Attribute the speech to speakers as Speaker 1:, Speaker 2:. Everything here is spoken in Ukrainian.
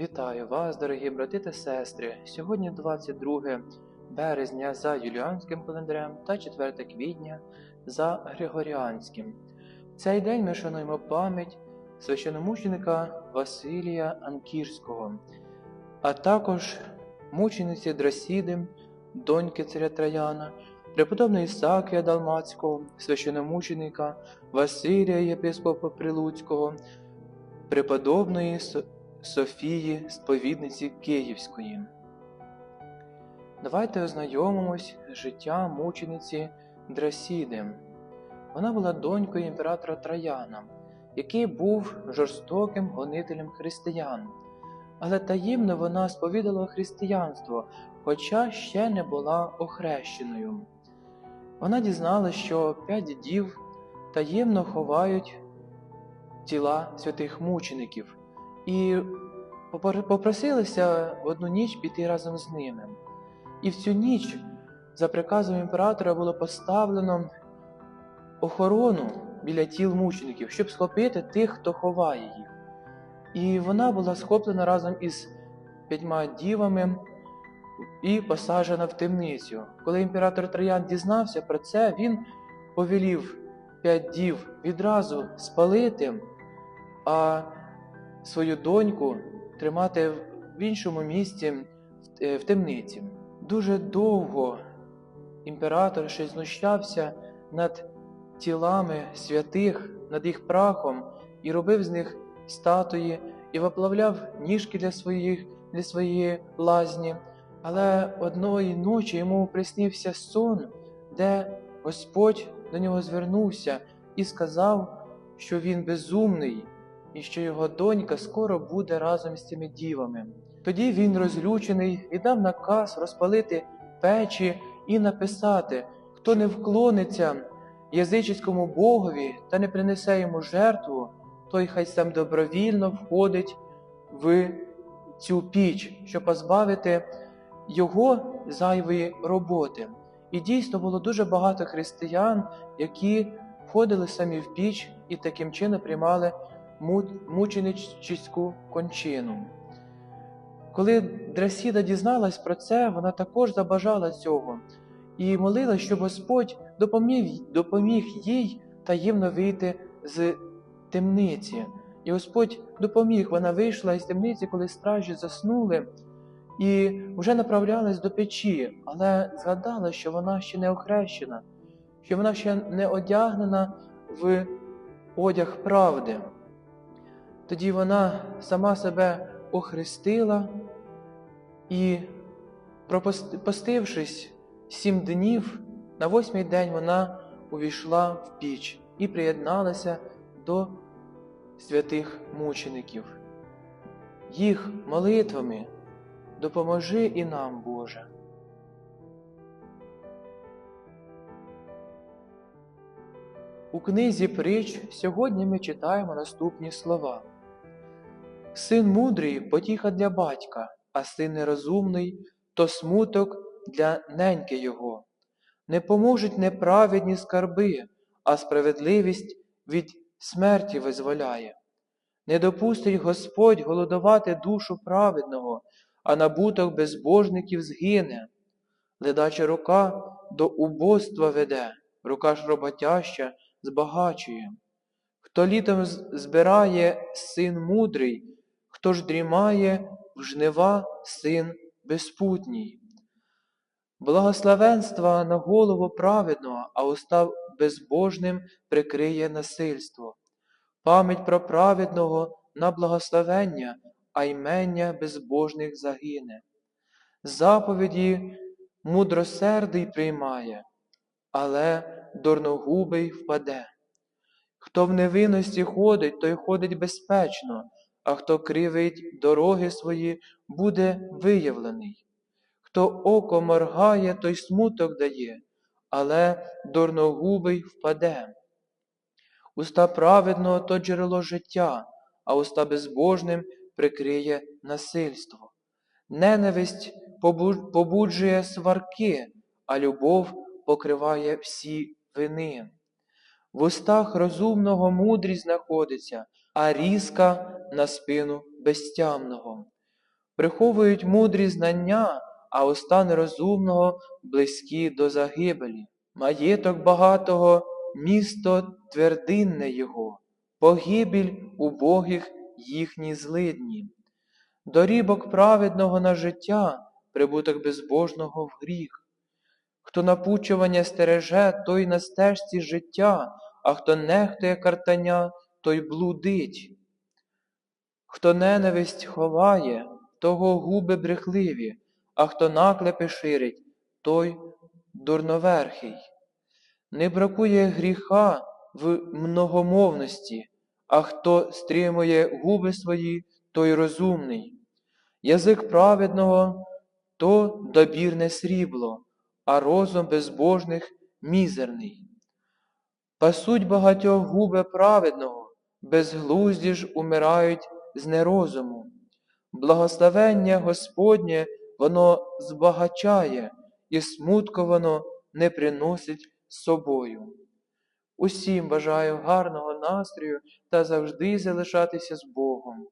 Speaker 1: Вітаю вас, дорогі брати та сестри. Сьогодні 22 березня за юліанським календарем та 4 квітня за Григоріанським. В цей день ми шануємо пам'ять священомученика Василія Анкірського, а також мучениці Дросіди, доньки царя Траяна, преподобної Ісакія Далмацького, священомученика Василія Єпископа Прилуцького, преподобної Софії, сповідниці Київської. Давайте ознайомимось з життям мучениці Драсіди. Вона була донькою імператора Траяна, який був жорстоким гонителем християн. Але таємно вона сповідала християнство, хоча ще не була охрещеною. Вона дізналася, що п'ять дів таємно ховають тіла святих мучеників і попросилися одну ніч піти разом з ними. І в цю ніч за приказом імператора було поставлено охорону біля тіл мучеників, щоб схопити тих, хто ховає їх. І вона була схоплена разом із п'ятьма дівами і посаджена в темницю. Коли імператор Троян дізнався про це, він повелів п'ять дів відразу спалити, а свою доньку тримати в іншому місці е, в темниці. Дуже довго імператор ще знущався над тілами святих, над їх прахом, і робив з них статуї, і виплавляв ніжки для, своїх, для своєї лазні. Але одної ночі йому приснився сон, де Господь до нього звернувся і сказав, що він безумний, і що його донька скоро буде разом з цими дівами. Тоді він, розлючений, віддав наказ розпалити печі і написати, хто не вклониться язичському богові та не принесе йому жертву, той хай сам добровільно входить в цю піч, щоб позбавити його зайвої роботи. І дійсно було дуже багато християн, які входили самі в піч і таким чином приймали мученичську кончину. Коли Драсіда дізналась про це, вона також забажала цього і молила, щоб Господь допоміг, допоміг їй таємно вийти з темниці. І Господь допоміг, вона вийшла із темниці, коли стражі заснули, і вже направлялась до печі, але згадала, що вона ще не охрещена, що вона ще не одягнена в одяг правди. Тоді вона сама себе охрестила і, пропости- постившись сім днів, на восьмий день вона увійшла в піч і приєдналася до святих мучеників. Їх молитвами допоможи і нам, Боже. У книзі притч сьогодні ми читаємо наступні слова. Син мудрий потіха для батька, а син нерозумний то смуток для неньки його. Не поможуть неправедні скарби, а справедливість від смерті визволяє. Не допустить Господь голодувати душу праведного, а набуток безбожників згине. Ледача рука до убоства веде, рука ж роботяща збагачує. Хто літом збирає син мудрий, хто ж дрімає в жнива син безпутній. Благословенства на голову праведного, а уста безбожним прикриє насильство. Пам'ять про праведного на благословення, а ймення безбожних загине. Заповіді мудросердий приймає, але дурногубий впаде. Хто в невинності ходить, той ходить безпечно, а хто кривить дороги свої, буде виявлений. Хто око моргає, той смуток дає, але дурногубий впаде. Уста праведного то джерело життя, а уста безбожним прикриє насильство. Ненависть побуджує сварки, а любов покриває всі вини. В устах розумного мудрість знаходиться, а різка на спину безтямного. приховують мудрі знання, а уста нерозумного близькі до загибелі. Маєток багатого, місто твердинне його, погибіль убогих їхні злидні. Дорібок праведного на життя, прибуток безбожного в гріх. Хто напучування стереже, той на стежці життя, а хто нехтує картання, той блудить. Хто ненависть ховає, того губи брехливі, а хто наклепи ширить, той дурноверхий. Не бракує гріха в многомовності, а хто стримує губи свої, той розумний. Язик праведного то добірне срібло, а розум безбожних мізерний. Пасуть багатьох губи праведного, безглузді ж умирають з нерозуму. Благословення Господнє воно збагачає, і смутку воно не приносить з собою. Усім бажаю гарного настрою та завжди залишатися з Богом.